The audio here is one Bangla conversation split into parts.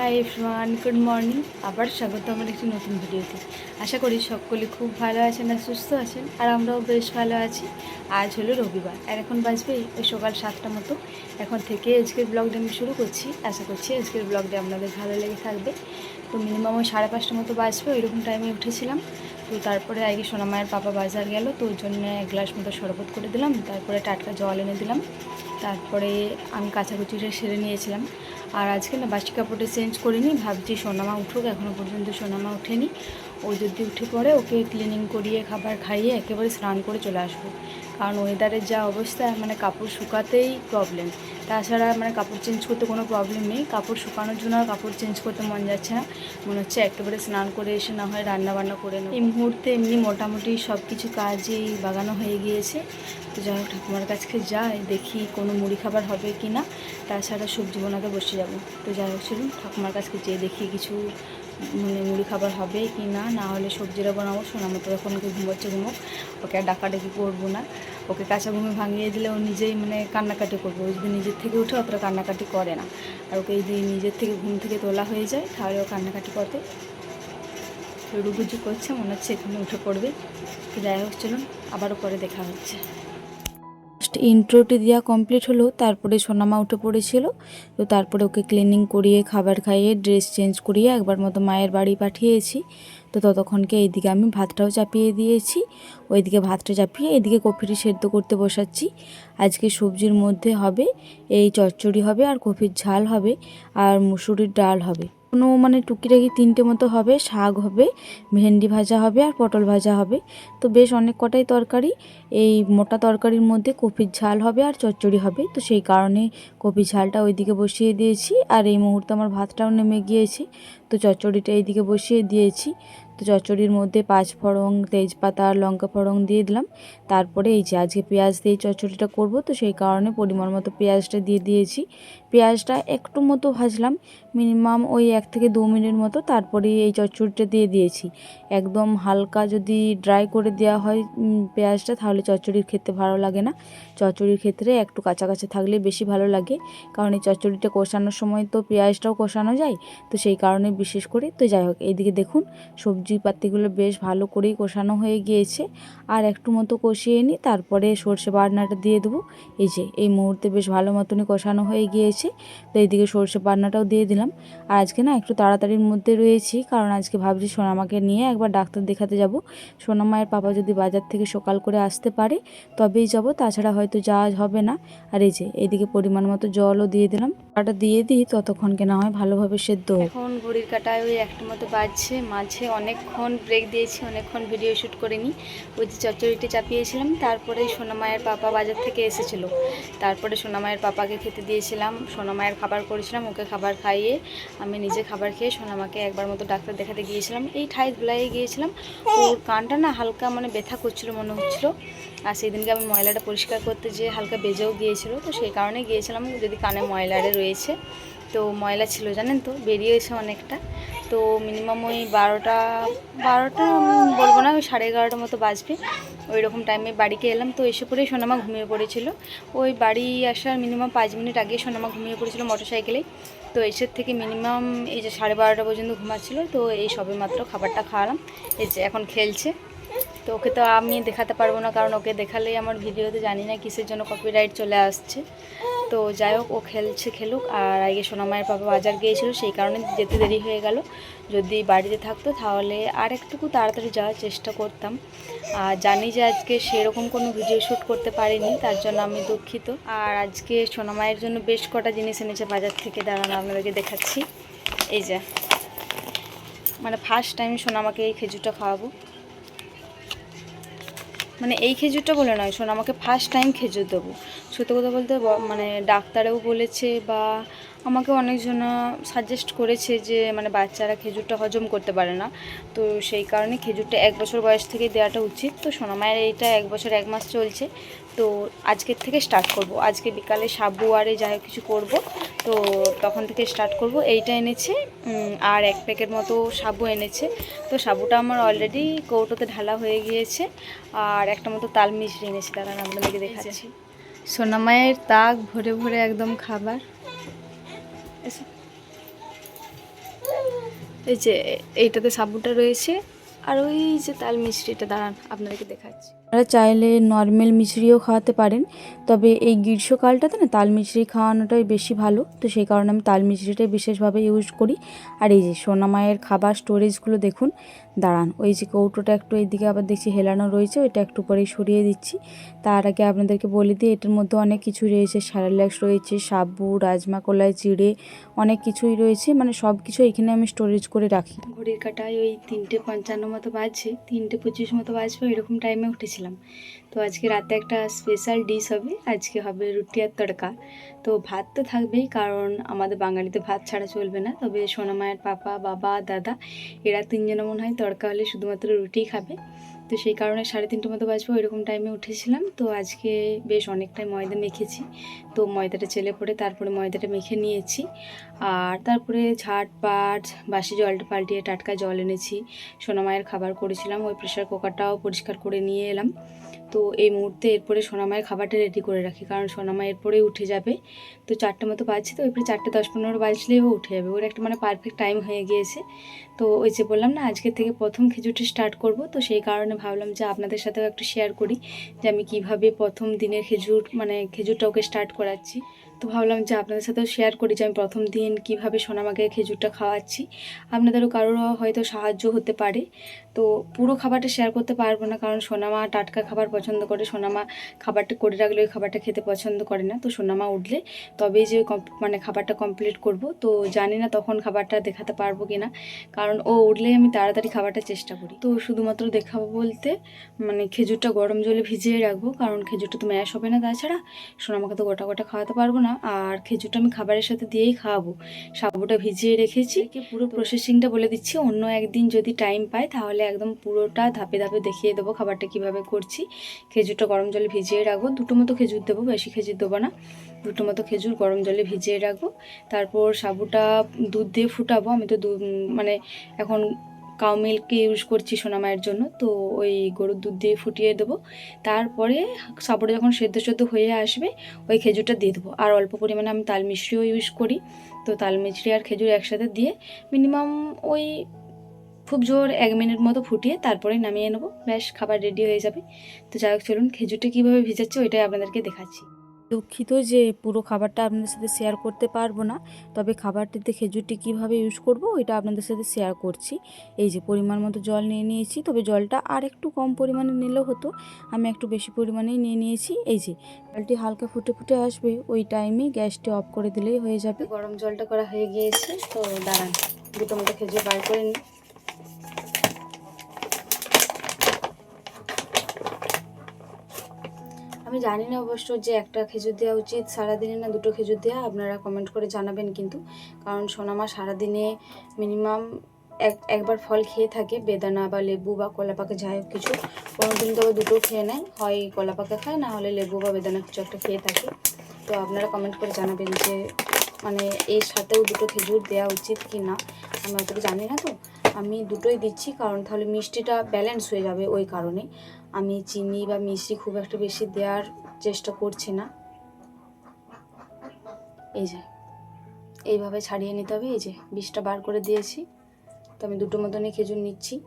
হাই এভরিওয়ান গুড মর্নিং আবার স্বাগত আমার একটি নতুন ভিডিওতে। আশা করি সকলে খুব ভালো আছেন আর সুস্থ আছেন, আর আমরাও বেশ ভালো আছি। আজ হলো রবিবার, আর এখন বাজবে ওই সকাল সাতটা মতো। এখন থেকে আজকের ব্লগটা আমি শুরু করছি। আশা করছি আজকের ব্লগটা আপনাদের ভালো লেগে থাকবে। তো মিনিমাম ওই সাড়ে পাঁচটা মতো বাজবে, ওইরকম টাইমে উঠেছিলাম। তো তারপরে আগে সোনামায়ের পাপা বাজার গেল, তো ওর জন্য এক গ্লাস মতো শরবত করে দিলাম। তারপরে টাটকা জল এনে দিলাম। তারপরে আমি কাচাকুচিটা সেরে নিয়েছিলাম। আর আজকে না বাসি কাপড়টা চেঞ্জ করিনি, ভাবছি সোনামা উঠুক এখনও পর্যন্ত সোনামা ওঠেনি। ও যদি উঠে পড়ে, ওকে ক্লিনিং করিয়ে, খাবার খাইয়ে একেবারে স্নান করে চলে আসব। কারণ ওয়েদারের যা অবস্থা মানে কাপড় শুকাতেই প্রবলেম তাছাড়া মানে কাপড় চেঞ্জ করতে কোনো প্রবলেম নেই। কাপড় শুকানোর জন্য কাপড় চেঞ্জ করতে মন যাচ্ছে না। মনে হচ্ছে একেবারে স্নান করে এসে না হয় রান্না বান্না করে নেব। এই মুহূর্তে এমনি মোটামুটি সব কিছু কাজই বাগানো হয়ে গিয়েছে। তো যাই হোক, ঠাকুমার কাছকে যাই, দেখি কোনো মুড়ি খাবার হবে কি না তাছাড়া সবজি বানাতে বসে যাব। তো যাই হোক, চলুন ঠাকুমার কাছকে যেয়ে দেখি কিছু মানে মুড়ি খাবার হবে কি না না হলে সবজিরা বানাবো শোনা মতো যখন ওকে ঘুমোচ্ছে ঘুমোক। ওকে আর ডাকাডাকি করব না। ওকে কাঁচা ঘুমে ভাঙিয়ে দিলে ও নিজেই মানে কান্নাকাটি করবে। ও যদি নিজের থেকে উঠে অতটা কান্নাকাটি করে না। আর ওকে যদি নিজের থেকে ঘুম থেকে তোলা হয়ে যায়, তাহলে ও কান্নাকাটি করতে রুগুজু করছে, মনে হচ্ছে এখানে উঠে পড়বে। যাই হোক, চলুন, আবারও পরে দেখা হচ্ছে। ইন্ট্রোটি দেওয়া কমপ্লিট হলো, তারপরে সোনামা উঠে পড়েছিল। তো তারপরে ওকে ক্লিনিং করিয়ে, খাবার খাইয়ে ড্রেস চেঞ্জ করিয়ে একবার মতো মায়ের বাড়ি পাঠিয়েছি। তো ততক্ষণকে এইদিকে আমি ভাতটাও চাপিয়ে দিয়েছি। ওইদিকে ভাতটা চাপিয়ে এদিকে কফিটি সেদ্ধ করতে বসাচ্ছি। আজকে সবজির মধ্যে হবে, এই চচ্চড়ি হবে আর কফির ঝাল হবে আর মুসুরির ডাল হবে। কোনো মানে টুকিটাকি তিনটে মতো হবে, শাক হবে, ভেন্ডি ভাজা হবে আর পটল ভাজা হবে। তো বেশ অনেক কটাই তরকারি, এই মোটা তরকারির মধ্যে কপির ঝাল হবে আর চচ্চড়ি হবে। তো সেই কারণে কপির ঝালটা ওইদিকে বসিয়ে দিয়েছি। আর এই মুহূর্তে আমার ভাতটাও নেমে গিয়েছে। তো চচ্চড়িটা এইদিকে বসিয়ে দিয়েছি। তো চচ্চড়ির মধ্যে পাঁচ ফড়ং তেজপাতা আর লঙ্কা ফড়ং দিয়ে দিলাম। তারপরে এই যে আজকে পেঁয়াজ দিয়ে চচ্চড়িটা করব, তো সেই কারণে পরিমাণ মতো পেঁয়াজটা দিয়ে দিয়েছি। পেঁয়াজটা একটু মতো ভাজলাম, মিনিমাম ওই এক থেকে দু মিনিট মতো, তারপরে এই চচ্চড়িটা দিয়ে দিয়েছি। একদম হালকা যদি ড্রাই করে দেওয়া হয় পেঁয়াজটা, তাহলে চচ্চড়ির খেতে ভালো লাগে না। চচ্চড়ির ক্ষেত্রে একটু কাছাকাছি থাকলে বেশি ভালো লাগে, কারণ এই চচ্চড়িটা কষানোর সময় তো পেঁয়াজটাও কষানো যায়, তো সেই কারণে বিশেষ করে। তো যাই হোক, এইদিকে দেখুন, সবজি পাতিগুলো বেশ ভালো করেই কষানো হয়ে গিয়েছে। আর একটু মতো কষিয়ে নিই, তারপরে সর্ষে বাটনাটা দিয়ে দেবো। এই যে, এই মুহূর্তে বেশ ভালো মতনই কষানো হয়ে গিয়েছে। তো এইদিকে সর্ষে বাটনাটাও দিয়ে দিলাম। আর আজকে না একটু তাড়াতাড়ির মধ্যে রয়েছি, কারণ আজকে ভাবছি সোনামাকে নিয়ে একবার ডাক্তার দেখাতে যাব। সোনামায়ের পাপা যদি বাজার থেকে সকাল করে আসতে পারে, তবেই যাব, তাছাড়া হয়তো যাওয়া হবে না। আর এই যে, এইদিকে পরিমাণ মতো জলও দিয়ে দিলাম। ওটা দিয়ে দিই ততক্ষণকে না হয় ভালোভাবে সেদ্ধ এখন ঘড়ির কাটায় ওই একটা মতো বাজছে, মাঝে অনেকক্ষণ ব্রেক দিয়েছি, অনেকক্ষণ ভিডিও শ্যুট করে নিই ওই যে চচ্চড়িটি চাপিয়েছিলাম, তারপরে সোনামায়ের পাপা বাজার থেকে এসেছিল। তারপরে সোনামায়ের পাপাকে খেতে দিয়েছিলাম সোনামায়ের খাবার করেছিলাম, ওকে খাবার খাইয়ে আমি নিজে খাবার খেয়ে সোনামাকে একবার মতো ডাক্তার দেখাতে গিয়েছিলাম। এই ঠাই ধুলাইয়ে গিয়েছিলাম। ওর কানটা না হালকা মানে ব্যথা করছিল, মনে হচ্ছিল। আর সেই দিনকে আমি ময়লাটা পরিষ্কার করতে যেয়ে হালকা বেজেও গিয়েছিল, তো সেই কারণে গিয়েছিলাম। যদি কানে ময়লারে রয়েছে তো ময়লা ছিল, জানেন তো? বেরিয়েছে অনেকটা। তো মিনিমাম ওই বারোটা বারোটা বলব না, ওই সাড়ে এগারোটার মতো বাজবে। ওই রকম টাইমে বাড়িকে এলাম, তো এসে পরেই সোনামা ঘুমিয়ে পড়েছিল। ওই বাড়ি আসার মিনিমাম পাঁচ মিনিট আগে সোনামা ঘুমিয়ে পড়েছিল মোটর সাইকেলেই তো এসের থেকে মিনিমাম এই যে সাড়ে বারোটা পর্যন্ত ঘুমাচ্ছিল, তো এই সবে মাত্র খাবারটা খাওয়ালাম। এই যে এখন খেলছে। তো ওকে তো আমি দেখাতে পারব না, কারণ ওকে দেখালেই আমার ভিডিওতে জানি না কিসের জন্য কপিরাইট চলে আসছে। তো যাই হোক, ও খেলছে, খেলুক। আর আগে সোনামায়ের পাপা বাজার গিয়েছিল, সেই কারণে যেতে দেরি হয়ে গেল। যদি বাড়িতে থাকতো তাহলে আর একটুকু তাড়াতাড়ি যাওয়ার চেষ্টা করতাম। আর জানি যে আজকে সেরকম কোনো ভিডিও শ্যুট করতে পারিনি, তার জন্য আমি দুঃখিত। আর আজকে সোনামায়ের জন্য বেশ কটা জিনিস এনেছে বাজার থেকে। দাঁড়ানো, আপনাদেরকে দেখাচ্ছি। এই যে মানে ফার্স্ট টাইম সোনামাকে এই খেজুরটা খাওয়াবো। মানে এই খেজুরটা বলে নয়, শোন, আমাকে ফার্স্ট টাইম খেজুর দেবো। সত্যি কথা বলতে মানে ডাক্তারেও বলেছে বা আমাকে অনেকজন সাজেস্ট করেছে যে মানে বাচ্চারা খেজুরটা হজম করতে পারে না। তো সেই কারণে খেজুরটা এক বছর বয়স থেকে দেওয়াটা উচিত। তো সোনামায়ের এইটা এক বছর এক মাস চলছে। তো আজকের থেকে স্টার্ট করব। আজকে বিকালে সাবু আরে যাই কিছু করব। তো তখন থেকে স্টার্ট করব। এইটা এনেছে আর এক প্যাকেট মতো সাবু এনেছে। তো সাবুটা আমার অলরেডি কৌটোতে ঢালা হয়ে গিয়েছে আর একটা মতো তাল মিশরি এনেছে। দাঁড়ান আপনাদেরকে দেখাচ্ছি। সোনামায়ের তাক ভরে ভরে একদম খাবার। এই যে এইটাতে সাবুটা রয়েছে। আর ওই যে তাল মিষ্টিটা দাঁড়ান আপনাদেরকে দেখাচ্ছি। আপনারা চাইলে নর্মাল মিশ্রিও খাওয়াতে পারেন তবে এই গ্রীষ্মকালটাতে না তাল মিশ্রি খাওয়ানোটাই বেশি ভালো। তো সেই কারণে আমি তাল মিশ্রিটাই বিশেষভাবে ইউজ করি। আর এই যে সোনামায়ের খাবার স্টোরেজগুলো দেখুন দাঁড়ান ওই যে কৌটোটা একটু এইদিকে আবার দেখছি হেলানো রয়েছে ওইটা একটু পরেই সরিয়ে দিচ্ছি। তার আগে আপনাদেরকে বলে দিই এটার মধ্যে অনেক কিছু রয়েছে স্যারাল্যাক্স রয়েছে সাবু রাজমা কলাই চিড়ে অনেক কিছুই রয়েছে। মানে সব কিছু এখানে আমি স্টোরেজ করে রাখি। ঘড়ির কাটায় ওই তিনটে পঞ্চান্ন মতো বাজছে, তিনটে পঁচিশ মতো বাজবে, এরকম টাইমে উঠেছিলাম। তো আজকে রাতে একটা স্পেশাল ডিশ হবে, আজকে হবে রুটি আর তড়কা। তো ভাত তো থাকবেই, কারণ আমাদের বাঙালিতে ভাত ছাড়া চলবে না। তবে সোনামায়ের পাপা, বাবা, দাদা, এরা তিনজনে মনে হয় তড়কা হলে শুধুমাত্র রুটিই খাবে। তো সেই কারণে সাড়ে তিনটে মতো বাজবে, ওইরকম টাইমে উঠেছিলাম। তো আজকে বেশ অনেকটাই ময়দা মেখেছি। তো ময়দাটা চেলে পড়ে তারপরে ময়দাটা মেখে নিয়েছি। আর তারপরে ঝাট পাট, বাসি জলটা পাল্টিয়ে টাটকা জল এনেছি। সোনামায়ের খাবার করেছিলাম, ওই প্রেশার কুকারটাও পরিষ্কার করে নিয়ে এলাম। তো এই মুহূর্তে এরপরে সোনামায়ের খাবারটা রেডি করে রাখি, কারণ সোনামা এরপরে উঠে যাবে। তো চারটে মতো বাজছে, তো এরপরে চারটে দশ পনেরো বাজলেই ও উঠে যাবে। ওর একটা মানে পারফেক্ট টাইম হয়ে গিয়েছে। তো ওই যে বললাম না, আজকে থেকে প্রথম খিচুড়ি স্টার্ট করব। তো সেই কারণে ভাবলাম যে আপনাদের সাথেও একটু শেয়ার করি যে আমি কীভাবে প্রথম দিনের খেজুর মানে খেজুরটা ওকে স্টার্ট করাচ্ছি। তো ভাবলাম যে আপনাদের সাথেও শেয়ার করি যে আমি প্রথম দিন কীভাবে সোনামাকে খেজুরটা খাওয়াচ্ছি। আপনাদেরও কারোর হয়তো সাহায্য হতে পারে। তো পুরো খাবারটা শেয়ার করতে পারব না কারণ সোনামা টাটকা খাবার পছন্দ করে। সোনামা খাবারটা করে রাখলে ওই খাবারটা খেতে পছন্দ করে না। তো সোনামা উঠলে তবেই যে মানে খাবারটা কমপ্লিট করব। তো জানি না তখন খাবারটা দেখাতে পারব কি না কারণ ও উঠলেই আমি তাড়াতাড়ি খাবারটা চেষ্টা করি। তো শুধুমাত্র দেখাবো বলতে মানে খেজুরটা গরম জলে ভিজিয়ে রাখব। কারণ খেজুরটা তো ম্যাশ হবে না তাছাড়া। সোনামাকে তো গোটা গোটা খাওয়াতে পারব না। আর খেজুরটা আমি খাবারের সাথে দিয়েই খাওয়াবো। সাবুটা ভিজিয়ে রেখেছি। পুরো প্রসেসিংটা বলে দিচ্ছি। অন্য একদিন যদি টাইম পাই তাহলে একদম পুরোটা ধাপে ধাপে দেখিয়ে দেবো খাবারটা কীভাবে করছি। খেজুরটা গরম জলে ভিজিয়ে রাখব। দুটো মতো খেজুর দেবো বেশি খেজুর দেবো না। দুটো মতো খেজুর গরম জলে ভিজিয়ে রাখব। তারপর সাবুটা দুধ দিয়ে ফুটাবো। আমি তো মানে এখন কাউ মিল্ক ইউজ করছি সোনামায়ের জন্য, তো ওই গরুর দুধ দিয়ে ফুটিয়ে দেবো। তারপরে সাবুটা যখন সেদ্ধ সেদ্ধ হয়ে আসবে, ওই খেজুরটা দিয়ে দেবো। আর অল্প পরিমাণে আমি তাল মিশ্রিও ইউজ করি। তো তাল মিশ্রি আর খেজুর একসাথে দিয়ে মিনিমাম ওই খুব জোর এক মিনিট মতো ফুটিয়ে তারপরে নামিয়ে নেব। ব্যাস, খাবার রেডি হয়ে যাবে। তো যাই হোক, চলুন, খেজুরটা কীভাবে ভিজাচ্ছে ওইটাই আপনাদেরকে দেখাচ্ছি। দুঃখিত যে পুরো খাবারটা আপনাদের সাথে শেয়ার করতে পারব না, তবে খাবারটিতে খেজুরটি কীভাবে ইউজ করব ওইটা আপনাদের সাথে শেয়ার করছি। এই যে পরিমাণ মতো জল নিয়ে নিয়েছি, তবে জলটা আর একটু কম পরিমাণে নিলেও হতো, আমি একটু বেশি পরিমাণেই নিয়ে নিয়েছি। এই যে জলটি হালকা ফুটে ফুটে আসবে, ওই টাইমে গ্যাসটি অফ করে দিলেই হয়ে যাবে। গরম জলটা করা হয়ে গিয়েছে, তো দাঁড়ান, দুটো মতো খেজুর বার করে নিই। আমি জানি না অবশ্য যে একটা খেজুর দেওয়া উচিত। সারাদিনে না দুটো খেজুর দেওয়া আপনারা কমেন্ট করে জানাবেন কিন্তু। কারণ সোনামা সারাদিনে মিনিমাম এক, একবার ফল খেয়ে থাকে, বেদানা বা লেবু বা কলা পাকে যাই হোক কিছু। কোনো দিন তবে দুটো খেয়ে নেয়, হয় কলা পাকা খায়, না হলে লেবু বা বেদানা কিছু একটা খেয়ে থাকে। তো আপনারা কমেন্ট করে জানাবেন যে মানে এর সাথেও দুটো খেজুর দেওয়া উচিত কি না? আমি অতটা জানি না তো। আমি দুটোই দিচ্ছি, কারণ তাহলে মিষ্টিটা ব্যালেন্স হয়ে যাবে ওই কারণে। আমি চিনি বা মিষ্টি খুব একটা বেশি দেওয়ার চেষ্টা করছি না। এই যে, এইভাবে ছাড়িয়ে নিতে হবে। এই যে, বিষটা বার করে দিয়েছি। তো আমি দুটো মতনই খেজুর নিচ্ছি।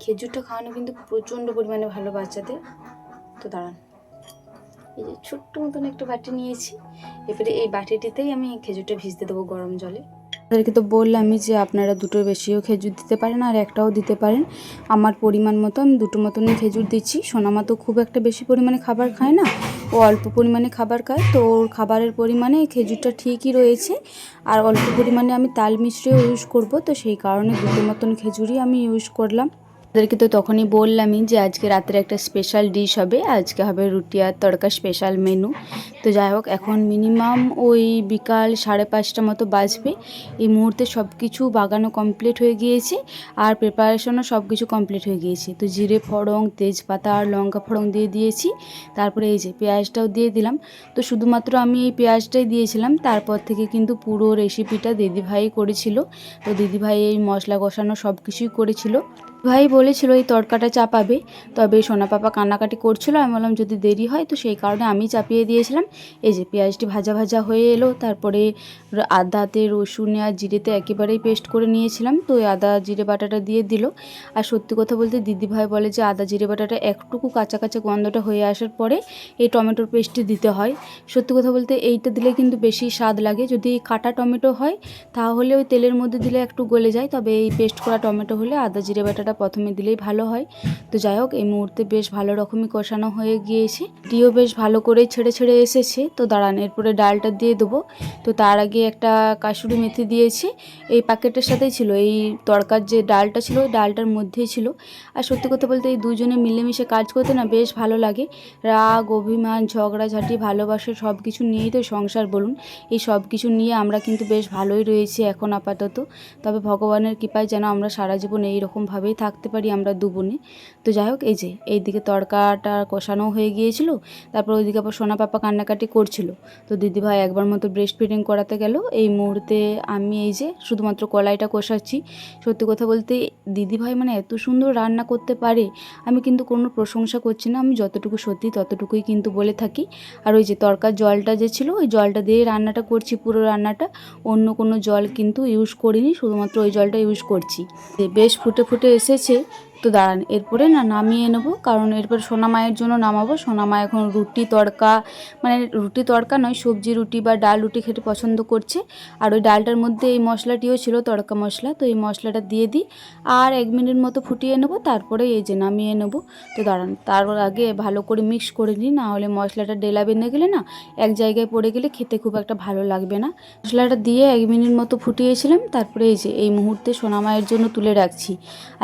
খেজুরটা খাওয়ানো কিন্তু প্রচণ্ড পরিমাণে ভালো বাচ্চাদের। তো দাঁড়ান। এই যে, ছোট্ট মতন একটা বাটি নিয়েছি। এবারে এই বাটিটিতেই আমি খেজুরটা ভিজতে দেবো গরম জলে। তাদেরকে তো বললামই যে আপনারা দুটোর বেশিও খেজুর দিতে পারেন আর একটাও দিতে পারেন। আমার পরিমাণ মতো আমি দুটো মতনই খেজুর দিচ্ছি। সোনামা তো খুব একটা বেশি পরিমাণে খাবার খায় না। ও অল্প পরিমাণে খাবার খায়, তো ওর খাবারের পরিমাণে খেজুরটা ঠিকই রয়েছে। আর অল্প পরিমাণে আমি তাল মিশ্রিও ইউজ করব, তো সেই কারণে দুটো মতন খেজুরই আমি ইউজ করলাম। ওদেরকে তো তখনই বললামই যে আজকে রাত্রে একটা স্পেশাল ডিশ হবে। আজকে হবে রুটি আর তড়কা স্পেশাল মেনু তো যাই হোক, এখন মিনিমাম ওই বিকাল সাড়ে পাঁচটা মতো বাজবে। এই মুহূর্তে সব কিছু বাগানো কমপ্লিট হয়ে গিয়েছে আর প্রিপারেশনও সব কিছু কমপ্লিট হয়ে গিয়েছে। তো জিরে ফড়ং তেজপাতা আর লঙ্কা ফড়ং দিয়ে দিয়েছি। তারপরে এই যে পেঁয়াজটাও দিয়ে দিলাম। তো শুধুমাত্র আমি এই পেঁয়াজটাই দিয়েছিলাম। তারপর থেকে কিন্তু পুরো রেসিপিটা দিদিভাই করেছিল। তো দিদিভাই এই মশলা কষানো সব কিছুই করেছিল। ভাই বলেছিল এই তড়কাটা চাপাবে, তবে সোনা পাপা কান্নাকাটি করছিল। আমি বললাম, যদি দেরি হয়, তো সেই কারণে আমি চাপিয়ে দিয়েছিলাম। এই যে পেঁয়াজটি ভাজা ভাজা হয়ে এলো, তারপরে আদাতে রসুন, আর জিরেতে একেবারেই পেস্ট করে নিয়েছিলাম। তো ওই আদা, জিরে বাটাটা দিয়ে দিল। আর সত্যি কথা বলতে দিদি ভাই বলে যে, আদা, জিরে বাটাটা একটুকু কাঁচা কাঁচা গন্ধটা হয়ে আসার পরে এই টমেটোর পেস্টটি দিতে হয়। সত্যি কথা বলতে এইটা দিলে কিন্তু বেশি স্বাদ লাগে। যদি কাটা টমেটো হয়, তাহলে ওই তেলের মধ্যে দিলে একটু গলে যায়। তবে এই পেস্ট করা টমেটো হলে আদা, জিরে বাটাটা প্রথমে দিলেই ভালো হয়। তো যাই হোক, এই মুহূর্তে বেশ ভালো রকমই কষানো হয়ে গিয়েছে। টিও বেশ ভালো করেই ছেড়ে ছেড়ে এসেছে। তো দাঁড়ান, এরপরে ডালটা দিয়ে দেবো। তো তার আগে একটা কাসুরি মেথি দিয়েছি। এই প্যাকেটের সাথেই ছিল। এই তরকার যে ডালটা ছিল, ওই ডালটার মধ্যেই ছিল। আর সত্যি কথা বলতে এই দুজনে মিলেমিশে কাজ করতে না বেশ ভালো লাগে। রাগ, অভিমান, ঝগড়াঝাটি, ভালোবাসা সব কিছু নিয়েই তো সংসার বলুন। এই সব কিছু নিয়ে আমরা কিন্তু বেশ ভালোই রয়েছি এখন আপাতত। তবে ভগবানের কৃপায় যেন আমরা সারা জীবন এই রকমভাবেই থাকতে পারি আমরা দু বোনে তো যাই হোক, এই যে, এইদিকে তড়কাটা কষানো হয়ে গিয়েছিল, তারপর ওইদিকে আবার সোনা পাপা কান্নাকাটি করছিল। তো দিদিভাই একবার মতো ব্রেস্ট ফিডিং করাতে গেল। এই মুহূর্তে আমি এই যে, শুধুমাত্র কলাইটা কষাচ্ছি। সত্যি কথা বলতে, দিদিভাই মানে এত সুন্দর রান্না করতে পারে, আমি কিন্তু কোনো প্রশংসা করছি না। আমি যতটুকু সত্যি ততটুকুই কিন্তু বলে থাকি। আর ওই যে তরকার জলটা যে ছিল, ওই জলটা দিয়ে রান্নাটা করছি, পুরো রান্নাটা। অন্য কোনো জল কিন্তু ইউজ করিনি, শুধুমাত্র ওই জলটা ইউজ করছি। বেশ ফুটে ফুটে এসেছে তো দাঁড়ান, এরপরে না নামিয়ে নেব, কারণ এরপর সোনা মায়ের জন্য নামাবো। সোনা মা এখন রুটি, তড়কা মানে রুটি, তড়কা নয়, সবজি রুটি বা ডাল রুটি খেতে পছন্দ করছে। আর ওই ডালটার মধ্যে এই মশলাটিও ছিল, তড়কা মশলা, তো এই মশলাটা দিয়ে দিই। আর এক মিনিট মতো ফুটিয়ে নেব, তারপরে এই যে নামিয়ে নেব। তো দাঁড়ান, তার আগে ভালো করে মিক্স করে নিই, না হলে মশলাটা ডেলা বেঁধে গেলে না এক জায়গায় পড়ে গেলে খেতে খুব একটা ভালো লাগবে না। মশলাটা দিয়ে এক মিনিট মতো ফুটিয়েছিলাম, তারপরে এই যে এই মুহূর্তে সোনামায়ের জন্য তুলে রাখছি।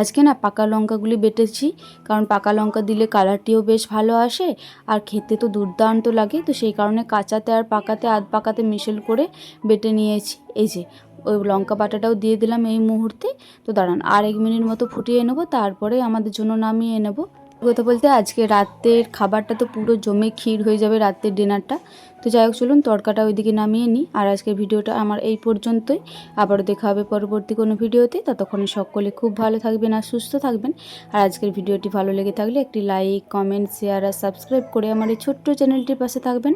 আজকে না পাকা লঙ্কাগুলি বেটেছি, কারণ পাকা লঙ্কা দিলে কালারটিও বেশ ভালো আসে আর খেতে তো দুর্দান্ত লাগে। তো সেই কারণে কাঁচাতে আর পাকাতে, আধ পাকাতে মিশেল করে বেটে নিয়েছি। এই যে, ওই লঙ্কা বাটাটাও দিয়ে দিলাম এই মুহূর্তে। তো দাঁড়ান আর এক মিনিট মতো ফুটিয়ে নেব, তারপরে আমাদের জন্য নামিয়ে নেব। কথা বলতে আজকে রাতের খাবারটা তো পুরো জমে ক্ষীর হয়ে যাবে রাতের ডিনারটা। তো যাই হোক, চলুন তরকাটা ওইদিকে নামিয়ে নিই। আর আজকের ভিডিওটা আমার এই পর্যন্তই। আবারও দেখা হবে পরবর্তী কোনো ভিডিওতে। ততক্ষণে সকলে খুব ভালো থাকবেন আর সুস্থ থাকবেন। আর আজকের ভিডিওটি ভালো লেগে থাকলে একটি লাইক, কমেন্ট, শেয়ার আর সাবস্ক্রাইব করে আমার এই ছোট্ট চ্যানেলটির পাশে থাকবেন।